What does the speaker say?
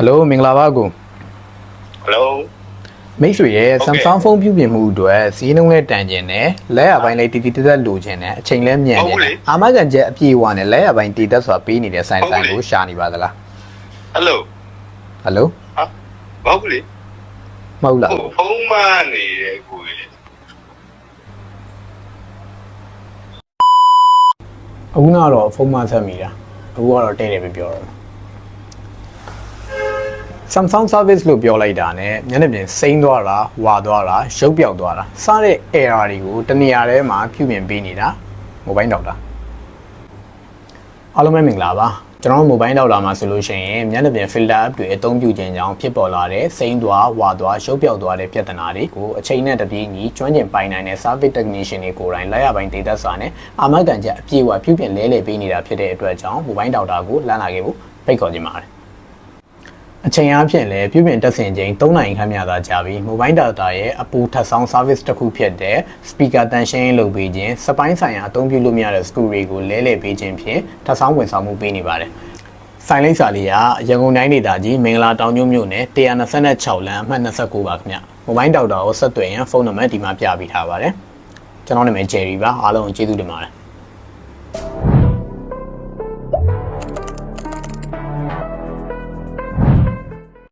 ယ်လိုမင်္ဂလာပါကိုဟယ်လိုမိတ်ဆွေရဲ့ Okay. Samsung ဖုန်းပြုပြင်မှုအတွက်ဈေးနှုန်းလဲတန်ကျင်တယ်လက်ရပိုင်းလေးတီတီတက်တက်လိုချင်တယ်အချိန်လဲမြန်နေဟုတ်တလေယ်အာမခံချက်အပြည့်အဝနဲ့လက်ရပိုင်းတီတက်ဆိုတာပေးနေတဲ့ဆိုင်ဟုတ်ဆိုင်လေကိုရှာနေပါသလားဟယ်လိုဟယ်လိုမဟုတ်ဘူးလေမဟုတ်လားဟိုဖုန်းမနေတယ်ကိုကြီးအခုကတော့ဖုန်းမဆက်မိတာအခုကတော့တဲ့တယ်ပဲပြောတော့ Samsung service လို့ပြောလိုက်တာ ਨੇ ညနေပြင်စိမ့်သွားတာဝါသွားတာရုပ်ပြောက်သွားတာစတဲ့ error တွေကိုတနေရာထဲမှာပြုပြင်ပေးနေတာ mobile doctor အားလုံးပဲမင်္ဂလာပါကျွန်တော်တို့ mobile doctor မှာဆိုလို့ရှိရင်ညနေပြင် filter app တွေအသုံးပြုခြင်းကြောင့်ဖြစ်ပေါ်လာတဲ့စိမ့်သွားဝါသွားရုပ်ပြောက်သွားတဲ့ပြဿနာတွေကိုအချိန်နဲ့တပြေးညီကျွမ်းကျင်ပိုင်နိုင်တဲ့ service technician တွေကိုယ်တိုင်လိုက်ရပိုင်း data စာနဲ့အာမခံချက်အပြည့်အဝပြုပြင်လဲလှယ်ပေးနေတာဖြစ်တဲ့အတွက်ကြောင့် mobile doctor ကိုလမ်းလာခဲ့ဖို့ဖိတ်ခေါ်ခြင်းပါတယ် အချိန်အားဖြင့်လည်းပြုပြင်တက်ဆင်ချိန်3နိုင်ခန့်မြသာကြာပြီး mobile data ရဲ့အပူထပ်ဆောင် service တစ်ခုဖြစ်တဲ့ speaker တန်ရှင်းရေးလုပ်ပေးခြင်းစပိုင်းဆိုင်ရာအသုံးပြုလို့မရတဲ့ screw တွေကိုလဲလှယ်ပေးခြင်းဖြင့်ထပ်ဆောင်ဝန်ဆောင်မှုပေးနေပါတယ်။ဆိုင်လိပ်စာလေးကရန်ကုန်တိုင်းဒေသကြီးမင်္ဂလာတောင်ကျွန်းမြို့နယ်126လမ်းအမှတ်29ပါခင်ဗျ။ mobile data ကိုဆက်သွယ်ရင်ဖုန်းနံပါတ်ဒီမှာပြပေးထားပါတယ်။ကျွန်တော်နာမည် Jerry ပါအားလုံးကိုကျေးဇူးတင်ပါတယ်။